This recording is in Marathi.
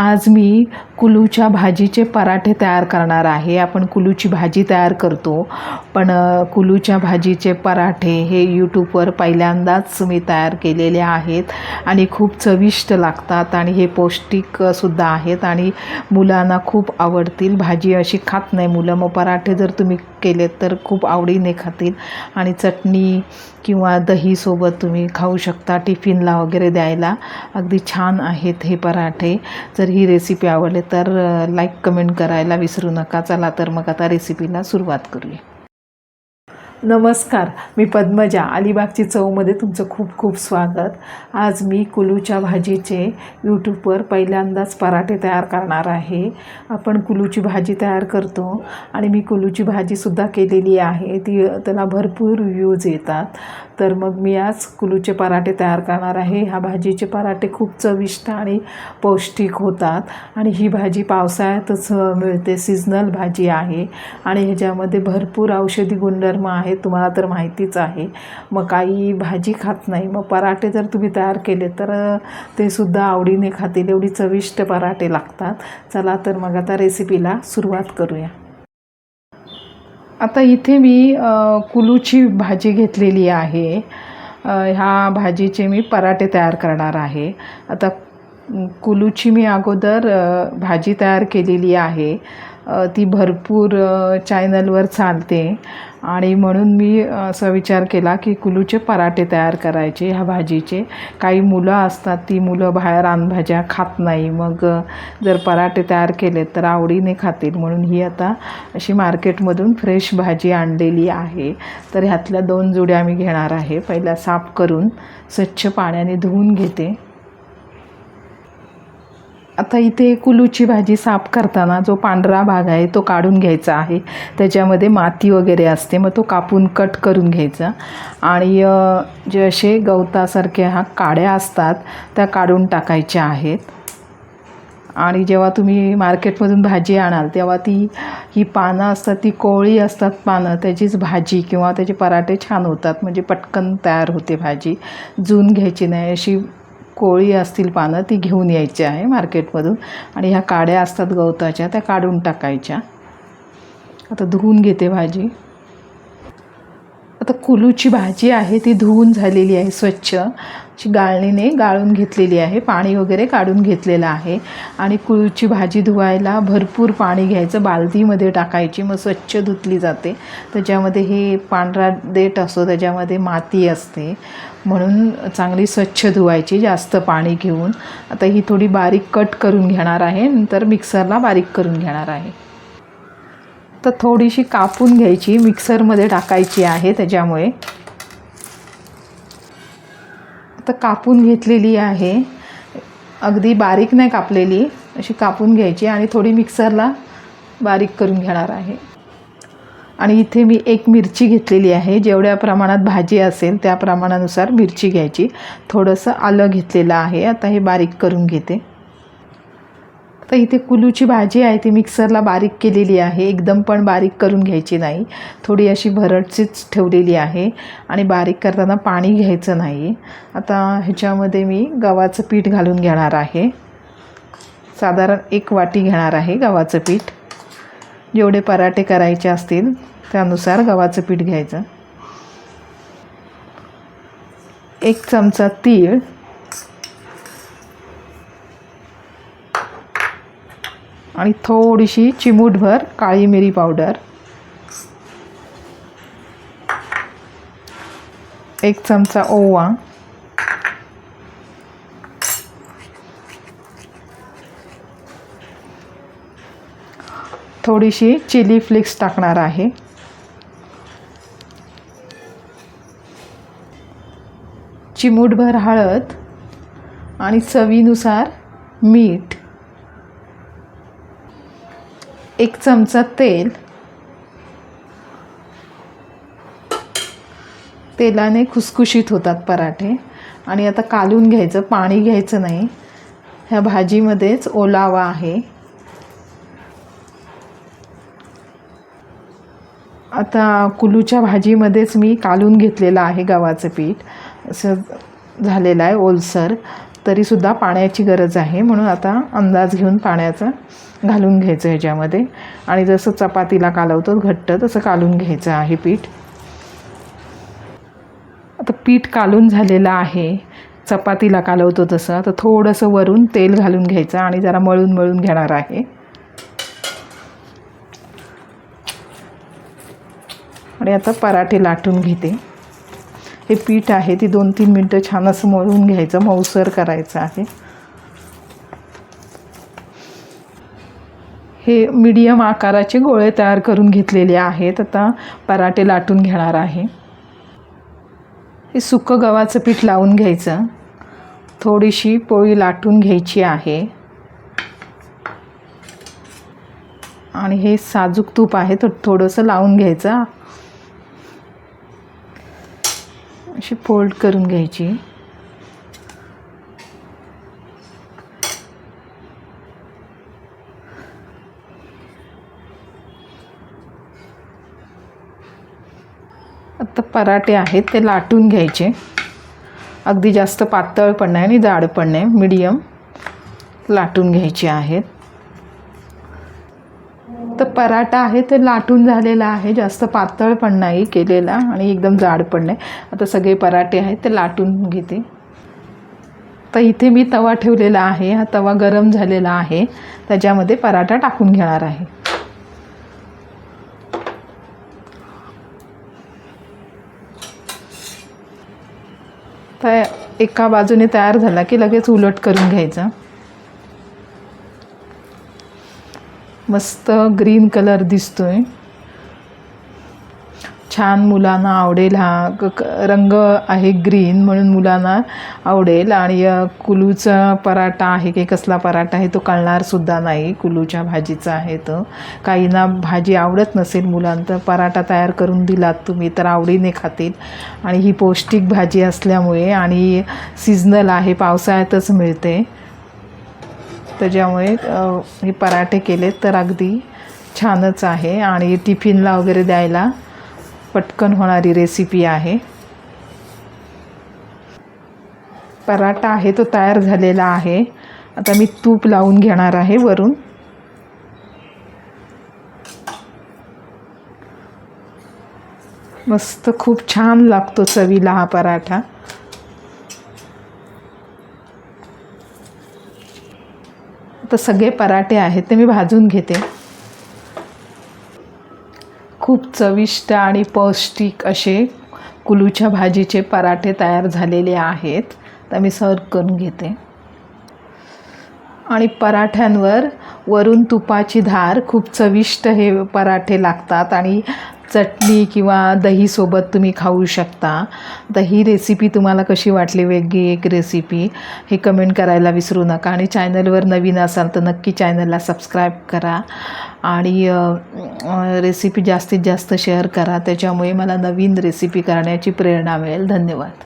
आज मी कुलूच्या भाजीचे पराठे तयार करणार आहे. आपण कुलूची भाजी तयार करतो. पण कुलूच्या भाजीचे पराठे हे यूट्यूबवर पहिल्यांदाच मी तयार केलेले आहेत आणि खूप चविष्ट लागतात आणि हे पौष्टिकसुद्धा आहेत आणि मुलांना खूप आवडतील. भाजी अशी खात नाही मुलं. मग पराठे जर तुम्ही केलेत तर खूप आवडीने खातील. आणि चटणी किंवा दहीसोबत तुम्ही खाऊ शकता टिफिनला वगैरे द्यायला. अगदी छान आहेत हे पराठे. जर ही रेसिपी आवडली तर लाईक कमेंट करायला विसरू नका. चला तर मग आता रेसिपीला सुरुवात करूया. नमस्कार मी पद्मजा. अलिबागची चवमध्ये तुमचं खूप खूप स्वागत. आज मी कुलूच्या भाजीचे यूट्यूबवर पहिल्यांदाच पराठे तयार करणार आहे. आपण कुलूची भाजी तयार करतो आणि मी कुलूची भाजीसुद्धा केलेली आहे. ती त्याला भरपूर व्ह्यूज येतात. तर मग मी आज कुलूचे पराठे तयार करणार आहे. ह्या भाजीचे पराठे खूप चविष्ट आणि पौष्टिक होतात आणि ही भाजी पावसाळ्यातच मिळते. सीजनल भाजी आहे आणि ह्याच्यामध्ये भरपूर औषधी गुणधर्म आहे आहे तुम्हाला तर माहितीच आहे. मग काही भाजी खात नाही. मग पराठे जर तुम्ही तयार केले तर ते सुद्धा आवडीने खातील. एवढी चविष्ट पराठे लागतात. चला तर मग आता रेसिपीला सुरुवात करूया. आता इथे मी कुलूची भाजी घेतलेली आहे. ह्या भाजीचे मी पराठे तयार करणार आहे. आता कुलूची मी अगोदर भाजी तयार केलेली आहे. ती भरपूर चॅनलवर चालते. आणि म्हणून मी असा विचार केला की कुलूचे पराठे तयार करायचे ह्या भाजीचे. काही मुलं असतात ती मुलं बाहेर रानभाज्या खात नाही. मग जर पराठे तयार केले तर आवडीने खातील. म्हणून ही आता अशी मार्केटमधून फ्रेश भाजी आणलेली आहे. तर ह्यातल्या दोन जुड्या मी घेणार आहे. पहिल्या साफ करून स्वच्छ पाण्याने धुवून घेते. आता इथे कुलूची भाजी साफ करताना जो पांढरा भाग आहे तो काढून घ्यायचा आहे. त्याच्यामध्ये माती वगैरे असते मग तो कापून कट करून घ्यायचा. आणि जे असे गवतासारख्या हा काड्या असतात त्या काढून टाकायच्या आहेत. आणि जेव्हा तुम्ही मार्केटमधून भाजी आणाल तेव्हा ती ही पानं असतात ती कोळी असतात पानं त्याचीच भाजी किंवा त्याचे पराठे छान होतात. म्हणजे पटकन तयार होते भाजी. जून घ्यायची नाही अशी कोळी असतील पानं ती घेऊन यायची आहे मार्केटमधून. आणि ह्या काड्या असतात गवताच्या त्या काढून टाकायच्या. आता धुवून घेते भाजी. आता कुलूची भाजी आहे ती धुवून झालेली आहे स्वच्छ. अशी गाळणीने गाळून घेतलेली आहे पाणी वगैरे काढून घेतलेलं आहे. आणि कुलूची भाजी धुवायला भरपूर पाणी घ्यायचं बालदीमध्ये टाकायची मग स्वच्छ धुतली जाते. त्याच्यामध्ये हे पांढरा देठ असतो त्याच्यामध्ये माती असते. म्हणून चांगली स्वच्छ धुवायची जास्त पाणी घेऊन. आता ही थोडी बारीक कट करून घेणार आहे नंतर मिक्सरला बारीक करून घेणार आहे. तर थोडीशी कापून घ्यायची मिक्सरमध्ये टाकायची आहे त्याच्यामुळे. आता कापून घेतलेली आहे. अगदी बारीक नाही कापलेली अशी कापून घ्यायची आणि थोडी मिक्सरला बारीक करून घेणार आहे. आणि इथे मी एक मिरची घेतलेली आहे. जेवढ्या प्रमाणात भाजी असेल त्या प्रमाणानुसार मिरची घ्यायची. थोडंसं आलं घेतलेलं आहे. आता हे बारीक करून घेते. तर इथे कुलूची भाजी आहे ती मिक्सरला बारीक केलेली आहे. एकदम पण बारीक करून घ्यायची नाही. थोडी अशी भरडचीच ठेवलेली आहे आणि बारीक करताना पाणी घ्यायचं नाही. आता ह्याच्यामध्ये मी गव्हाचं पीठ घालून घेणार आहे. साधारण एक वाटी घेणार आहे गव्हाचं पीठ. जेवढे पराठे करायचे असतील त्यानुसार गव्हाचं पीठ घ्यायचं. एक चमचा तीळ. आणि थोडीशी चिमूटभर काळी मिरी पावडर. एक चमचा ओवा. थोडीशी चिली फ्लेक्स टाकणार आहे. चिमूटभर हळद आणि चवीनुसार मीठ. एक चमचा तेल. तेलाने खुसखुशीत होतात पराठे. आणि आता कालून घ्यायचं पाणी घ्यायचं नाही. ह्या भाजीमध्येच ओलावा आहे. आता कुलूच्या भाजीमध्येच मी कालून घेतलेलं आहे गव्हाचं पीठ. असं झालेलं आहे ओलसर. तरीसुद्धा पाण्याची गरज आहे. म्हणून आता अंदाज घेऊन पाण्याचा घालून घ्यायचं ह्याच्यामध्ये. आणि जसं चपातीला कालवतो घट्ट तसं कालून घ्यायचं आहे पीठ. आता पीठ कालून झालेलं आहे. चपातीला कालवतो तसं. आता थोडंसं वरून तेल घालून घ्यायचं आणि जरा मळून मळून घेणार आहे. आणि आता पराठे लाटून घेते. हे पीठ आहे ती दोन तीन मिनटं छान असं मळून घ्यायचं मऊसर करायचं आहे. हे मीडियम आकाराचे गोळे तयार करून घेतलेले आहेत आता पराठे लाटून घेणार आहे. हे सुकं गव्हाचं पीठ लावून घ्यायचं. थोडीशी पोळी लाटून घ्यायची आहे. आणि हे साजूक तूप आहे तर थोडंसं लावून घ्यायचं. अशी फोल्ड करून घ्यायची. आता पराठे आहेत ते लाटून घ्यायचे. अगदी जास्त पातळ पण नाही आणि जाड पण नाही मिडियम. लाटून घ्यायचे आहेत. तर पराठा आहे ते लाटून झालेला आहे. जास्त पातळ पण नाही केलेला आणि एकदम जाड पण नाही. आता सगळे पराठे आहेत ते लाटून घेते. तर इथे मी तवा ठेवलेला आहे. हा तवा गरम झालेला आहे. त्याच्यामध्ये पराठा टाकून घेणार आहे. तर एका बाजूने तयार झाला की लगेच उलट करून घ्यायचा. मस्त ग्रीन कलर दिसतोय. छान मुलांना आवडेल हा क क- रंग आहे ग्रीन म्हणून मुलांना आवडेल आणि कुलूचा पराठा आहे की कसला पराठा आहे तो कळणारसुद्धा नाही. कुलूच्या भाजीचा आहे तो. काहींना भाजी आवडत नसेल मुलांना तर पराठा तयार करून दिलात तुम्ही तर आवडीने खातील. आणि ही पौष्टिक भाजी असल्यामुळे आणि सीजनल आहे पावसाळ्यातच मिळते. त्याच्यामुळे अ, हे पराठे केले तर अगदी छानच आहे. आणि टिफिनला वगैरे द्यायला पटकन होणारी रेसिपी आहे. पराठा आहे तो तयार झालेला आहे. आता मी तूप लावून घेणार आहे वरून. मस्त खूप छान लागतो चवीला हा पराठा. तर सगळे पराठे आहेत ते मी भाजून घेते. खूप चविष्ट आणि पौष्टिक असे कुलूच्या भाजीचे पराठे तयार झालेले आहेत तर मी सर्व करून घेते. आणि पराठ्यांवर वरून तुपाची धार खूप चविष्ट हे पराठे लागतात आणि चटणी किंवा दहीसोबत तुम्ही खाऊ शकता. तर ही रेसिपी तुम्हाला कशी वाटली वेगळी एक रेसिपी हे कमेंट करायला विसरू नका. आणि चॅनलवर नवीन असाल तर नक्की चॅनलला सबस्क्राईब करा. आणि रेसिपी जास्तीत जास्त शेअर करा. त्याच्यामुळे मला नवीन रेसिपी करण्याची प्रेरणा मिळेल. धन्यवाद.